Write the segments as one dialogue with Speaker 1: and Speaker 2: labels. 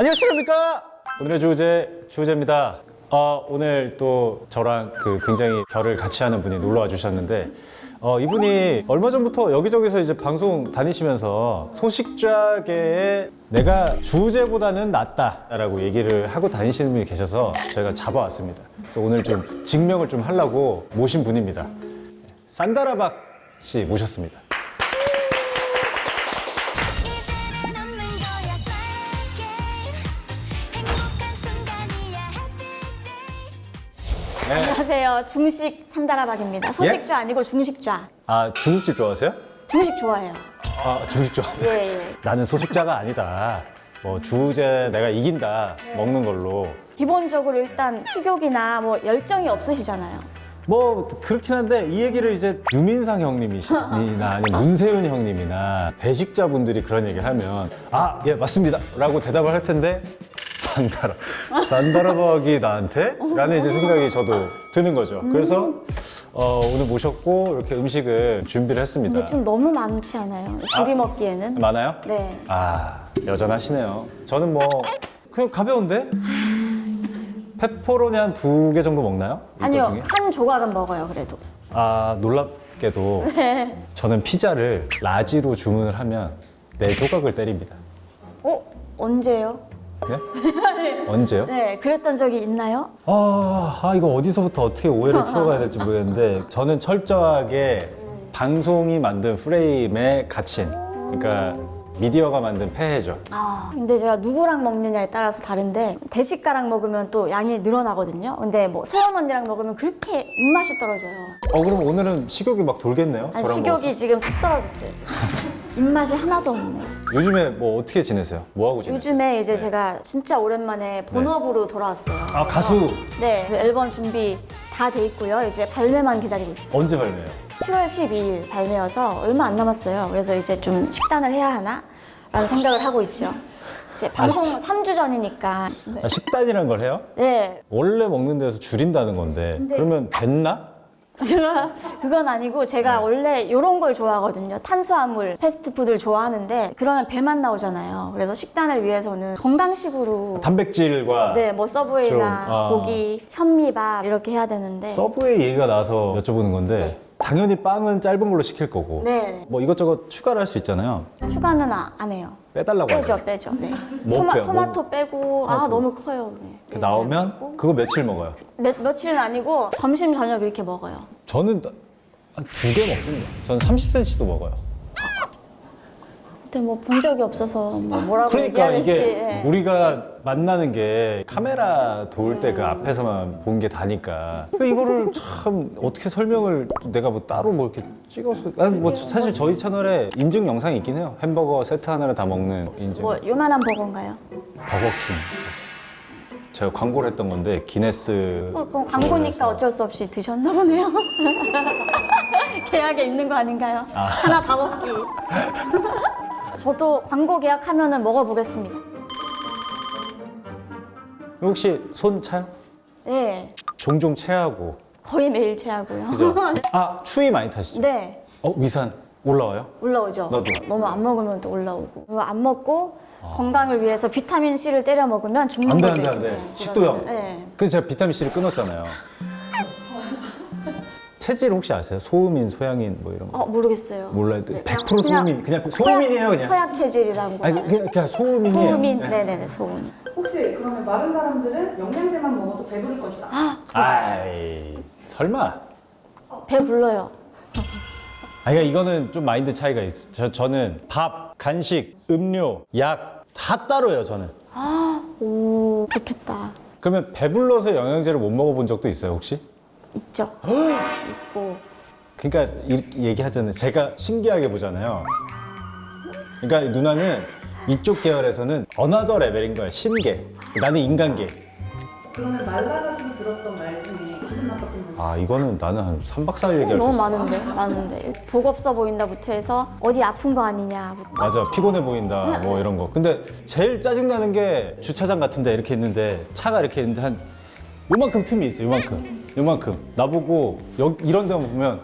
Speaker 1: 안녕하십니까? 오늘의 주제 주제입니다. 어, 오늘 또 저랑 그 굉장히 결을 같이 하는 분이 놀러 와 주셨는데 어, 이분이 얼마 전부터 여기저기서 이제 방송 다니시면서 소식좌계에 내가 주제보다는 낫다라고 얘기를 하고 다니시는 분이 계셔서 저희가 잡아왔습니다. 그래서 오늘 좀 증명을 좀 하려고 모신 분입니다. 산다라박 씨 모셨습니다.
Speaker 2: 안녕하세요. 중식 산다라박입니다. 소식좌 아니고 중식좌.
Speaker 1: 아 중국집 좋아하세요?
Speaker 2: 중식 좋아해요.
Speaker 1: 아 중국집 좋아해요.
Speaker 2: 예, 예.
Speaker 1: 나는 소식자가 아니다. 뭐 주제 내가 이긴다 먹는 걸로.
Speaker 2: 기본적으로 일단 식욕이나 뭐 열정이 없으시잖아요.
Speaker 1: 뭐 그렇긴 한데 이 얘기를 이제 유민상 형님이나 아니면 문세윤 형님이나 배식자분들이 그런 얘기를 하면 아 예 맞습니다라고 대답을 할 텐데 산다라 산다라박이 나한테? 라는 이제 생각이 저도 드는 거죠. 그래서 어, 오늘 모셨고 이렇게 음식을 준비를 했습니다.
Speaker 2: 근데 좀 너무 많지 않아요? 둘이 먹기에는?
Speaker 1: 많아요?
Speaker 2: 네.
Speaker 1: 아 여전하시네요. 저는 뭐 그냥 가벼운데 페퍼로니 한 두 개 정도 먹나요? 이거
Speaker 2: 아니요,
Speaker 1: 중에?
Speaker 2: 한 조각은 먹어요, 그래도.
Speaker 1: 아 놀랍게도
Speaker 2: 네.
Speaker 1: 저는 피자를 라지로 주문을 하면 네 조각을 때립니다.
Speaker 2: 어? 언제요?
Speaker 1: 네? 언제요?
Speaker 2: 네, 그랬던 적이 있나요?
Speaker 1: 아, 아, 이거 어디서부터 어떻게 오해를 풀어가야 될지 모르겠는데 저는 철저하게 방송이 만든 프레임의 가치인 그러니까 미디어가 만든 폐해죠.
Speaker 2: 아, 근데 제가 누구랑 먹느냐에 따라서 다른데 대식가랑 먹으면 또 양이 늘어나거든요. 근데 뭐 세원 언니랑 먹으면 그렇게 입맛이 떨어져요.
Speaker 1: 어 그럼 오늘은 식욕이 막 돌겠네요.
Speaker 2: 아니,
Speaker 1: 저랑
Speaker 2: 식욕이
Speaker 1: 먹어서.
Speaker 2: 지금 뚝 떨어졌어요. 입맛이 하나도 없네.
Speaker 1: 요즘에 뭐 어떻게 지내세요? 뭐 하고 지내세요?
Speaker 2: 요즘에 이제 제가 진짜 오랜만에 본업으로 돌아왔어요.
Speaker 1: 아 가수
Speaker 2: 네, 그 앨범 준비 다 돼 있고요. 이제 발매만 기다리고 있어요.
Speaker 1: 언제 발매해요?
Speaker 2: 10월 12일 발매여서 얼마 안 남았어요. 그래서 이제 좀 식단을 해야 하나? 라는 생각을 하고 있죠. 이제 방송 3주 전이니까. 네.
Speaker 1: 아, 식단이란 걸 해요?
Speaker 2: 네.
Speaker 1: 원래 먹는 데서 줄인다는 건데 그러면 됐나?
Speaker 2: 그건, 그건 아니고 제가
Speaker 1: 네.
Speaker 2: 원래 이런 걸 좋아하거든요. 탄수화물, 패스트푸드를 좋아하는데 그러면 배만 나오잖아요. 그래서 식단을 위해서는 건강식으로
Speaker 1: 단백질과
Speaker 2: 네, 뭐 서브웨이나
Speaker 1: 좀, 아.
Speaker 2: 고기, 현미밥 이렇게 해야 되는데
Speaker 1: 서브웨이 얘기가 나와서 여쭤보는 건데 당연히 빵은 짧은 걸로 시킬 거고
Speaker 2: 네.
Speaker 1: 뭐 이것저것 추가를 할 수 있잖아요.
Speaker 2: 추가는 아- 안 해요.
Speaker 1: 빼달라고 하죠.
Speaker 2: 빼죠, 빼죠. 네.
Speaker 1: 뭐
Speaker 2: 토마,
Speaker 1: 빼요?
Speaker 2: 토마토 빼고 아. 너무 커요. 네. 네,
Speaker 1: 나오면
Speaker 2: 먹고.
Speaker 1: 그거 며칠 먹어요.
Speaker 2: 며, 며칠은 아니고 점심 저녁 이렇게 먹어요.
Speaker 1: 저는 한 두 개 먹습니다. 저는 30cm도 먹어요.
Speaker 2: 근데 뭐 본 적이 없어서 뭐 뭐라고
Speaker 1: 그러니까
Speaker 2: 얘기해야
Speaker 1: 이게.
Speaker 2: 예.
Speaker 1: 우리가 만나는 게 카메라 도울 때 그 앞에서만 본 게 다니까 그러니까 이거를 참 어떻게 설명을 내가 뭐 따로 뭐 이렇게 찍어서 아니 뭐 사실 저희 채널에 인증 영상이 있긴 해요 햄버거 세트 하나를 다 먹는 인증
Speaker 2: 뭐 요만한 버거인가요?
Speaker 1: 버거킹 제가 광고를 했던 건데 기네스
Speaker 2: 어, 그럼 광고니까 어쩔 수 없이 드셨나 보네요. 계약에 있는 거 아닌가요? 하나 다 먹기. 저도 광고 계약하면은 먹어보겠습니다.
Speaker 1: 혹시 손 차요?
Speaker 2: 네,
Speaker 1: 종종 체하고
Speaker 2: 거의 매일 체하고요.
Speaker 1: 그죠? 아 추위 많이 타시죠?
Speaker 2: 네,
Speaker 1: 어 위산 올라와요?
Speaker 2: 올라오죠.
Speaker 1: 나도.
Speaker 2: 너무 안 먹으면 또 올라오고. 그리고 안 먹고 건강을 위해서 비타민 C를 때려 먹으면 죽는
Speaker 1: 안돼
Speaker 2: 거죠.
Speaker 1: 안돼 안돼
Speaker 2: 이제.
Speaker 1: 식도염
Speaker 2: 네.
Speaker 1: 그래서 제가 비타민 C를 끊었잖아요 체질 혹시 아세요? 소음인 소양인 뭐 이런 거
Speaker 2: 어 모르겠어요.
Speaker 1: 몰라요
Speaker 2: 네.
Speaker 1: 100% 소음인 그냥 소음인이에요
Speaker 2: 허약,
Speaker 1: 그냥
Speaker 2: 허약 체질이라고.
Speaker 1: 아니 그냥, 그냥 소음인이에요
Speaker 2: 소음인.
Speaker 1: 네.
Speaker 2: 네 네 네 소음.
Speaker 3: 혹시 그러면 마른 사람들은 영양제만 먹어도 배부를 것이다.
Speaker 1: 아이 설마
Speaker 2: 배 불러요.
Speaker 1: 아 그러니까 이거는 좀 마인드 차이가 있어 저, 저는 밥, 간식, 음료, 약 다 따로예요 저는
Speaker 2: 오 좋겠다.
Speaker 1: 그러면 배불러서 영양제를 못 먹어본 적도 있어요 혹시?
Speaker 2: 있죠. 있고.
Speaker 1: 그러니까 이 얘기하잖아요. 제가 신기하게 보잖아요. 그러니까 누나는 이쪽 계열에서는 어나더 레벨인 거야. 신계. 나는 인간계.
Speaker 3: 그러면 말라가지고 들었던 말 중에 기분 나빴던 말.
Speaker 1: 아 이거는 나는 한 3박 4일 얘기할 수
Speaker 2: 너무
Speaker 1: 있어.
Speaker 2: 많은데 많은데 복 없어 보인다부터 해서 어디 아픈 거 아니냐.
Speaker 1: 맞아. 피곤해 보인다. 뭐 이런 거. 근데 제일 짜증나는 게 주차장 같은 데 이렇게 있는데 차가 이렇게 있는데 한 요만큼 틈이 있어. 요만큼. 요만큼. 나보고 여기 이런 데만 보면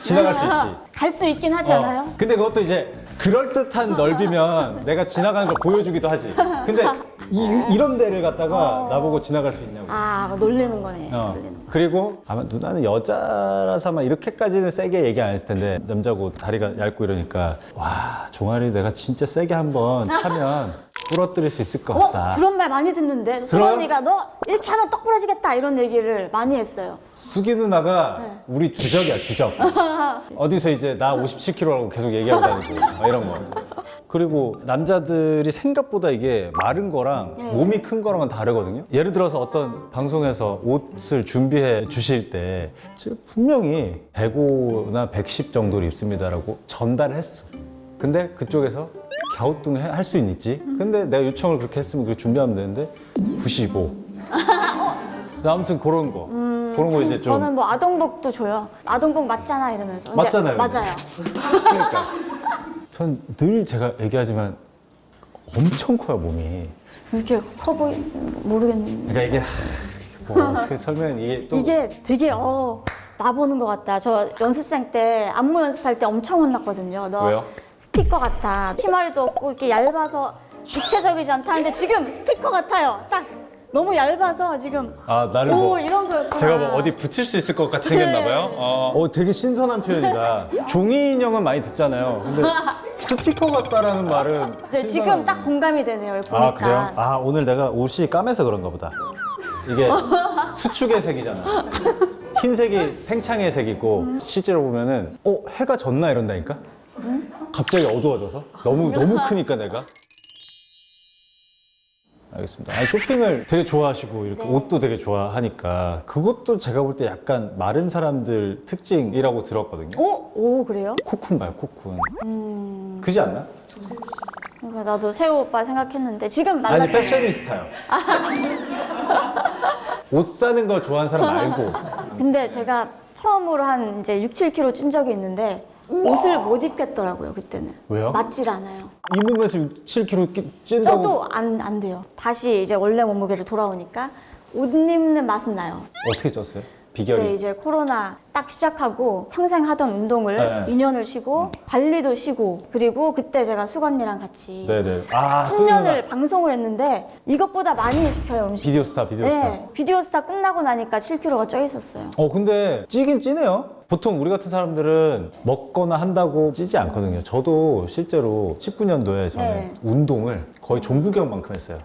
Speaker 1: 지나갈 수 있지.
Speaker 2: 갈 수 있긴 하지
Speaker 1: 어,
Speaker 2: 않아요?
Speaker 1: 근데 그것도 이제 그럴듯한 넓이면 내가 지나가는 걸 보여주기도 하지. 근데 이, 이런 데를 갖다가 나보고 지나갈 수 있냐고.
Speaker 2: 아 놀리는 거네.
Speaker 1: 어.
Speaker 2: 놀리는 거.
Speaker 1: 그리고 아마 누나는 여자라서 아마 이렇게까지는 세게 얘기 안 했을 텐데 남자고 다리가 얇고 이러니까 와 종아리 내가 진짜 세게 한번 차면 부러뜨릴 수 있을 것 같다.
Speaker 2: 어 그런 말 많이 듣는데
Speaker 1: 들어요?
Speaker 2: 수언니가 너 이렇게 하면 떡 부러지겠다 이런 얘기를 많이 했어요.
Speaker 1: 수기 누나가
Speaker 2: 네.
Speaker 1: 우리 주적이야 주적. 어디서 이제 나 57kg라고 계속 얘기하고 다니고 막 이런 거. 그리고 남자들이 생각보다 이게 마른 거랑
Speaker 2: 네.
Speaker 1: 몸이 큰 거랑은 다르거든요. 예를 들어서 어떤 방송에서 옷을 준비해 주실 때 제가 분명히 105나 110 정도를 입습니다라고 전달을 했어. 근데 그쪽에서 갸우뚱 할 수 있지. 근데 내가 요청을 그렇게 했으면 그렇게 준비하면 되는데 95. 아무튼 그런 거. 그런 거 이제 좀
Speaker 2: 저는 뭐 아동복도 줘요. 아동복 맞잖아 이러면서. 근데
Speaker 1: 맞잖아요.
Speaker 2: 맞아요.
Speaker 1: 그러니까 전 늘 제가 얘기하지만 엄청 커요 몸이.
Speaker 2: 이렇게 커 보이 모르겠는데.
Speaker 1: 그러니까 이게 하, 뭐 어떻게 설명 이게 또
Speaker 2: 이게 되게 어. 나 보는 것 같다. 저 연습생 때 안무 연습할 때 엄청 혼났거든요. 너
Speaker 1: 왜요?
Speaker 2: 스티커 같아. 치마리도 없고 이렇게 얇아서 입체적이지 않다는데 지금 스티커 같아요. 딱 너무 얇아서 지금
Speaker 1: 아 나를
Speaker 2: 오
Speaker 1: 뭐
Speaker 2: 이런 거였구나.
Speaker 1: 제가 뭐 어디 붙일 수 있을 것 같이 생겼나
Speaker 2: 네.
Speaker 1: 봐요. 어, 어, 되게 신선한 표현이다. 종이 인형은 많이 듣잖아요. 근데 스티커 같다라는 말은
Speaker 2: 네, 지금
Speaker 1: 신선한-
Speaker 2: 딱 공감이 되네요. 이걸 보니까.
Speaker 1: 아 그래요? 아 오늘 내가 옷이 까매서 그런가 보다. 이게 수축의 색이잖아. 흰색이 팽창의 색이고 실제로 보면은 어 해가 졌나 이런다니까. 갑자기 어두워져서 너무 너무 크니까 내가. 알겠습니다. 아니, 쇼핑을 되게 좋아하시고 이렇게 옷도 되게 좋아하니까 그것도 제가 볼 때 약간 마른 사람들 특징이라고 들었거든요.
Speaker 2: 오, 오 그래요?
Speaker 1: 코쿤 봐요, 코쿤. 그지 않나?
Speaker 2: 그러니까 나도 새우 오빠 생각했는데 지금
Speaker 1: 아니
Speaker 2: 말랐잖아요.
Speaker 1: 패셔니스타요. 옷 사는 거 좋아하는 사람 말고
Speaker 2: 근데 제가 처음으로 한 이제 6, 7kg 찐 적이 있는데 옷을 못 입겠더라고요 그때는.
Speaker 1: 왜요?
Speaker 2: 맞질 않아요.
Speaker 1: 이 몸에서 6, 7kg 찐다고
Speaker 2: 저도 안, 안 돼요. 다시 이제 원래 몸무게로 돌아오니까 옷 입는 맛은 나요.
Speaker 1: 어떻게 쪘어요?
Speaker 2: 그때
Speaker 1: 비결이
Speaker 2: 이제 코로나 딱 시작하고 평생 하던 운동을
Speaker 1: 네.
Speaker 2: 2년을 쉬고 관리도 쉬고 그리고 그때 제가 수건이랑 같이
Speaker 1: 네네 아
Speaker 2: 3년을
Speaker 1: 수연아.
Speaker 2: 방송을 했는데 이것보다 많이 시켜요 음식.
Speaker 1: 비디오 스타 비디오 스타
Speaker 2: 네, 비디오 스타 끝나고 나니까 7kg가 쪄 있었어요.
Speaker 1: 어 근데 찌긴 찌네요 보통 우리 같은 사람들은 먹거나 한다고 찌지 않거든요 저도 실제로 19년도에 저는
Speaker 2: 네.
Speaker 1: 운동을 거의 종구경만큼 했어요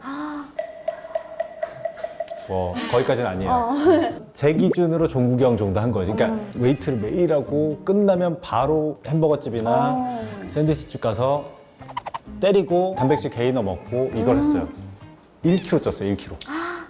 Speaker 1: 뭐 거기까지는 아니에요
Speaker 2: 어.
Speaker 1: 제 기준으로 종구경 정도 한 거지 그러니까
Speaker 2: 음.
Speaker 1: 웨이트를 매일 하고 끝나면 바로 햄버거 집이나
Speaker 2: 어.
Speaker 1: 샌드위치 집 가서 때리고 단백질 게이너 먹고 이걸
Speaker 2: 음.
Speaker 1: 했어요 1kg 쪘어요 1kg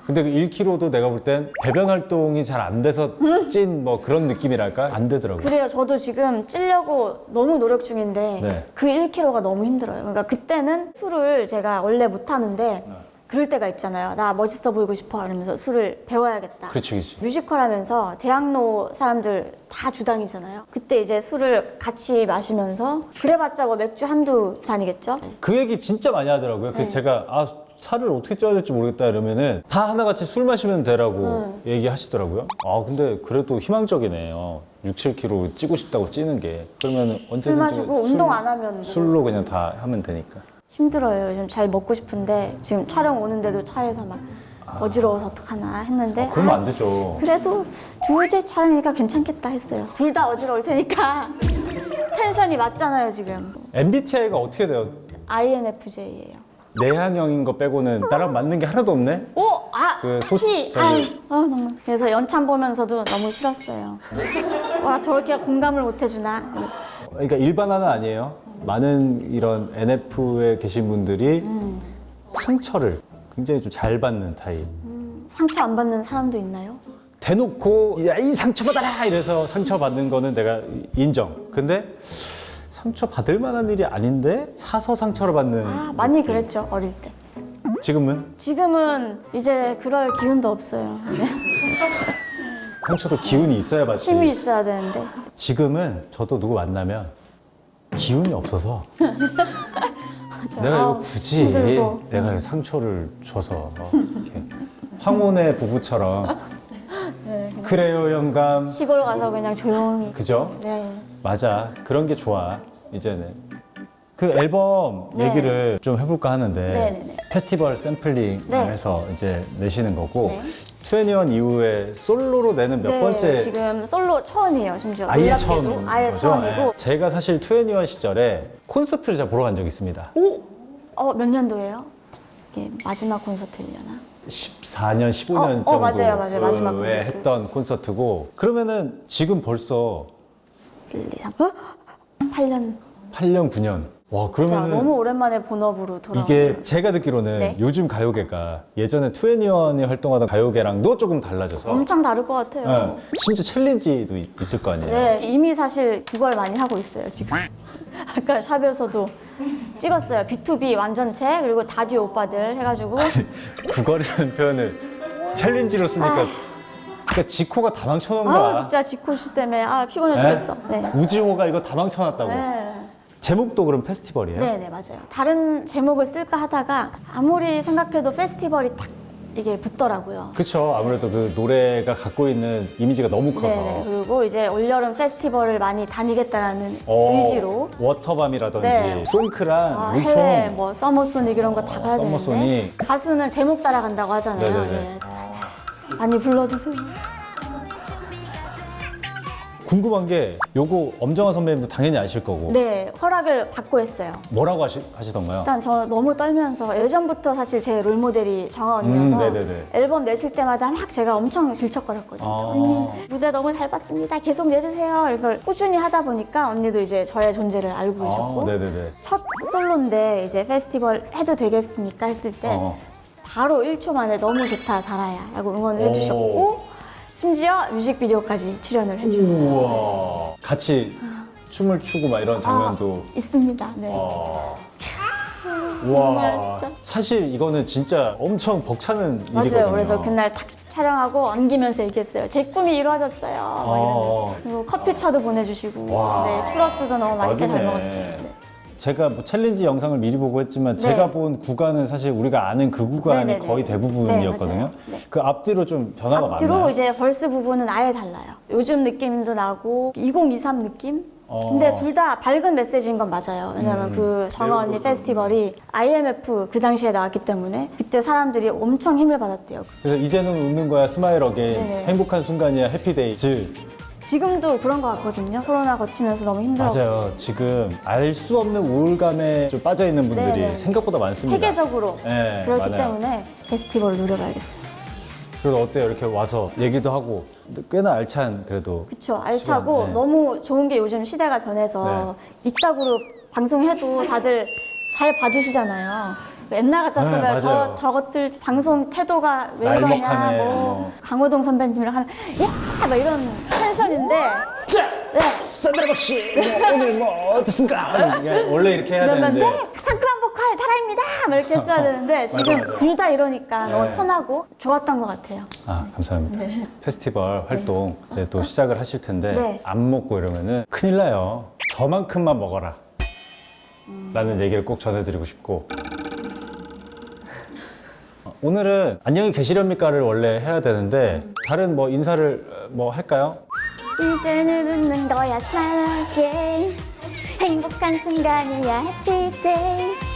Speaker 1: 근데 그 1kg도 내가 볼 땐 배변 활동이 잘 안 돼서 찐 뭐 그런 느낌이랄까 안 되더라고요
Speaker 2: 그래요. 저도 지금 찌려고 너무 노력 중인데
Speaker 1: 네.
Speaker 2: 그 1kg가 너무 힘들어요. 그러니까 그때는 술을 제가 원래 못 하는데
Speaker 1: 네.
Speaker 2: 그럴 때가 있잖아요. 나 멋있어 보이고 싶어 이러면서 술을 배워야겠다.
Speaker 1: 그렇지 그렇지
Speaker 2: 뮤지컬 하면서 대학로 사람들 다 주당이잖아요. 그때 이제 술을 같이 마시면서 그래봤자 뭐 맥주 한두 잔이겠죠?
Speaker 1: 그 얘기 진짜 많이 하더라고요. 그
Speaker 2: 네.
Speaker 1: 제가 아 살을 어떻게 쪄야 될지 모르겠다 이러면은 다 하나같이 술 마시면 되라고 얘기하시더라고요. 아 근데 그래도 희망적이네요. 6, 7kg 찌고 싶다고 찌는 게 그러면 언제든지
Speaker 2: 술 마시고
Speaker 1: 술-
Speaker 2: 운동 안 하면 뭐
Speaker 1: 술로 그냥 다 하면 되니까.
Speaker 2: 힘들어요. 요즘 잘 먹고 싶은데 지금 촬영 오는데도 차에서 막 어지러워서 어떡하나 했는데
Speaker 1: 아, 그러면
Speaker 2: 아,
Speaker 1: 안 되죠.
Speaker 2: 그래도 주제 촬영이니까 괜찮겠다 했어요. 둘 다 어지러울 테니까 텐션이 맞잖아요 지금.
Speaker 1: MBTI가 어떻게 돼요?
Speaker 2: INFJ예요.
Speaker 1: 내향형인 거 빼고는 나랑 맞는 게 하나도 없네.
Speaker 2: 오, 아,
Speaker 1: 그 소-
Speaker 2: 티,
Speaker 1: 저기-
Speaker 2: 아, 아, 너무. 그래서 연참 보면서도 너무 싫었어요. 와, 저렇게 공감을 못 해주나?
Speaker 1: 그러니까 일반화는 아니에요. 많은 이런 NF에 계신 분들이 상처를 굉장히 좀 잘 받는 타입.
Speaker 2: 상처 안 받는 사람도 있나요?
Speaker 1: 대놓고 야, 이 상처 받아라 이래서 상처 받는 거는 내가 인정. 근데 상처 받을 만한 일이 아닌데 사서 상처를 받는
Speaker 2: 아, 많이 그랬죠 어릴 때.
Speaker 1: 지금은
Speaker 2: 지금은 이제 그럴 기운도 없어요.
Speaker 1: 상처도 기운이 있어야 받지.
Speaker 2: 힘이 있어야 되는데.
Speaker 1: 지금은 저도 누구 만나면 기운이 없어서 내가 이거
Speaker 2: 아우,
Speaker 1: 굳이
Speaker 2: 힘들고.
Speaker 1: 내가 이 상처를 줘서 어, 이렇게 황혼의 부부처럼
Speaker 2: 네.
Speaker 1: 그래요 영감
Speaker 2: 시골 가서 그냥 조용히.
Speaker 1: 그죠?
Speaker 2: 네.
Speaker 1: 맞아 그런 게 좋아 이제는 그 앨범
Speaker 2: 네.
Speaker 1: 얘기를 좀 해볼까 하는데
Speaker 2: 네 네 네.
Speaker 1: 페스티벌 샘플링을
Speaker 2: 네.
Speaker 1: 해서 이제 내시는 거고
Speaker 2: 네.
Speaker 1: 투애니원 이후에 솔로로 내는 몇
Speaker 2: 네,
Speaker 1: 번째
Speaker 2: 지금 솔로 처음이에요. 심지어
Speaker 1: 아예
Speaker 2: 놀랍게도.
Speaker 1: 처음인
Speaker 2: 아예
Speaker 1: 거죠?
Speaker 2: 처음이고.
Speaker 1: 네. 제가 사실 투애니원 시절에 콘서트를 제가 보러 간 적이 있습니다.
Speaker 2: 오, 어, 몇 년도예요? 이게 마지막 콘서트려나?
Speaker 1: 14년, 15년
Speaker 2: 어,
Speaker 1: 정도
Speaker 2: 어, 맞아요, 맞아요. 마지막
Speaker 1: 에
Speaker 2: 콘서트.
Speaker 1: 했던 콘서트고 그러면은 지금 벌써
Speaker 2: 1, 2, 3, 어? 8년.
Speaker 1: 8년, 9년. 와
Speaker 2: 자,
Speaker 1: 그러면은
Speaker 2: 너무 오랜만에 본업으로 돌아오네요.
Speaker 1: 이게 제가 듣기로는
Speaker 2: 네.
Speaker 1: 요즘 가요계가 예전에 투애니원이 활동하던 가요계랑도 조금 달라져서
Speaker 2: 엄청 다를 것 같아요.
Speaker 1: 네, 심지어 챌린지도 있- 있을 거 아니에요.
Speaker 2: 네, 이미 사실 그걸 많이 하고 있어요, 지금. 아까 샵에서도 찍었어요. B2B 완전체, 그리고 다디 오빠들 해가지고.
Speaker 1: 국어라는 표현을 챌린지로 쓰니까 그러니까 지코가 다 망쳐놓은
Speaker 2: 아,
Speaker 1: 거야.
Speaker 2: 진짜 지코 씨 때문에, 아, 피곤해
Speaker 1: 네?
Speaker 2: 죽겠어. 네.
Speaker 1: 우지호가 이거 다 망쳐놨다고.
Speaker 2: 네.
Speaker 1: 제목도 그럼 페스티벌이에요?
Speaker 2: 네, 네, 맞아요. 다른 제목을 쓸까 하다가 아무리 생각해도 페스티벌이 딱 이게 붙더라고요.
Speaker 1: 그쵸. 아무래도 그 노래가 갖고 있는 이미지가 너무 커서.
Speaker 2: 네네. 그리고 이제 올여름 페스티벌을 많이 다니겠다라는
Speaker 1: 어,
Speaker 2: 의지로
Speaker 1: 워터밤이라든지
Speaker 2: 네.
Speaker 1: 송크란,
Speaker 2: 아,
Speaker 1: 물총.
Speaker 2: 해외 뭐 서머소닉 이런 거다
Speaker 1: 어,
Speaker 2: 가야 되는데
Speaker 1: 서머소닉.
Speaker 2: 가수는 제목 따라간다고 하잖아요.
Speaker 1: 네네네.
Speaker 2: 예. 많이 불러주세요.
Speaker 1: 궁금한 게 요거 엄정화 선배님도 당연히 아실 거고
Speaker 2: 네, 허락을 받고 했어요.
Speaker 1: 뭐라고 하시, 하시던가요?
Speaker 2: 일단 저 너무 떨면서 예전부터 사실 제 롤모델이 정아 언니여서
Speaker 1: 음, 네네네.
Speaker 2: 앨범 내실 때마다 막 제가 엄청 질척거렸거든요.
Speaker 1: 아.
Speaker 2: 언니 무대 너무 잘 봤습니다. 계속 내주세요. 이걸 꾸준히 하다 보니까 언니도 이제 저의 존재를 알고 계셨고
Speaker 1: 아, 네네네.
Speaker 2: 첫 솔로인데 이제 페스티벌 해도 되겠습니까 했을 때
Speaker 1: 어.
Speaker 2: 바로 1초 만에 너무 좋다 달아야 라고 응원을
Speaker 1: 오.
Speaker 2: 해주셨고 심지어 뮤직비디오까지 출연을 해주셨어요.
Speaker 1: 우와. 같이 춤을 추고 막 이런 장면도.
Speaker 2: 아, 있습니다. 네.
Speaker 1: 아.
Speaker 2: 정말
Speaker 1: 우와.
Speaker 2: 진짜.
Speaker 1: 사실 이거는 진짜 엄청 벅차는
Speaker 2: 맞아요.
Speaker 1: 일이거든요.
Speaker 2: 그래서 그날 탁 촬영하고 엉기면서 얘기했어요. 제 꿈이 이루어졌어요. 막
Speaker 1: 어.
Speaker 2: 이러면서. 그리고 커피차도 보내주시고,
Speaker 1: 와.
Speaker 2: 네, 추러스도 너무 맛있게 잘. 먹었어요. 네.
Speaker 1: 제가 뭐 챌린지 영상을 미리 보고 했지만
Speaker 2: 네.
Speaker 1: 제가 본 구간은 사실 우리가 아는 그 구간이
Speaker 2: 네네네.
Speaker 1: 거의 대부분이었거든요.
Speaker 2: 네, 맞아요. 네.
Speaker 1: 그 앞뒤로 좀 변화가
Speaker 2: 앞뒤로
Speaker 1: 많나요?
Speaker 2: 이제 벌스 부분은 아예 달라요. 요즘 느낌도 나고 2023 느낌?
Speaker 1: 어.
Speaker 2: 근데 둘 다 밝은 메시지인 건 맞아요. 왜냐면 그 정아 언니 페스티벌이 IMF 그 당시에 나왔기 때문에 그때 사람들이 엄청 힘을 받았대요.
Speaker 1: 그래서 이제는 웃는 거야 스마일 어게인
Speaker 2: 네네.
Speaker 1: 행복한 순간이야 해피데이즈
Speaker 2: 지금도 그런 것 같거든요. 코로나 거치면서 너무 힘들어.
Speaker 1: 맞아요 지금 알 수 없는 우울감에 좀 빠져 있는 분들이
Speaker 2: 네네.
Speaker 1: 생각보다 많습니다
Speaker 2: 세계적으로
Speaker 1: 네,
Speaker 2: 그렇기
Speaker 1: 많아요.
Speaker 2: 때문에 페스티벌을 노려봐야겠어요.
Speaker 1: 그래도 어때요 이렇게 와서 얘기도 하고 꽤나 알찬 그래도
Speaker 2: 그쵸 알차고
Speaker 1: 네.
Speaker 2: 너무 좋은 게 요즘 시대가 변해서 이따구로 방송해도 다들 잘 봐주시잖아요. 옛날 같았으면
Speaker 1: 네,
Speaker 2: 저
Speaker 1: 맞아요.
Speaker 2: 저것들 방송 태도가 왜 이러냐
Speaker 1: 날먹하네.
Speaker 2: 뭐
Speaker 1: 어.
Speaker 2: 강호동 선배님이랑 하는 야막 이런 텐션인데
Speaker 1: 자!
Speaker 2: 네.
Speaker 1: 산드라 박씨 오늘 뭐 어떻습니까? 이게 원래 이렇게 해야
Speaker 2: 그러면
Speaker 1: 되는데
Speaker 2: 네 상큼한 보컬 타라입니다 막 이렇게 했어야 되는데 지금
Speaker 1: 맞아.
Speaker 2: 둘 다 이러니까 너무
Speaker 1: 네.
Speaker 2: 편하고 좋았던 것 같아요.
Speaker 1: 아 감사합니다
Speaker 2: 네.
Speaker 1: 페스티벌 활동 이제 또 시작을 하실 텐데
Speaker 2: 네.
Speaker 1: 안 먹고 이러면은 큰일 나요 저만큼만 먹어라 라는 얘기를 꼭 전해드리고 싶고 어, 오늘은 안녕히 계시렵니까를 원래 해야 되는데 다른 뭐 인사를 어, 뭐 할까요?
Speaker 2: 이제는 웃는 거야 again 행복한 순간이야 happy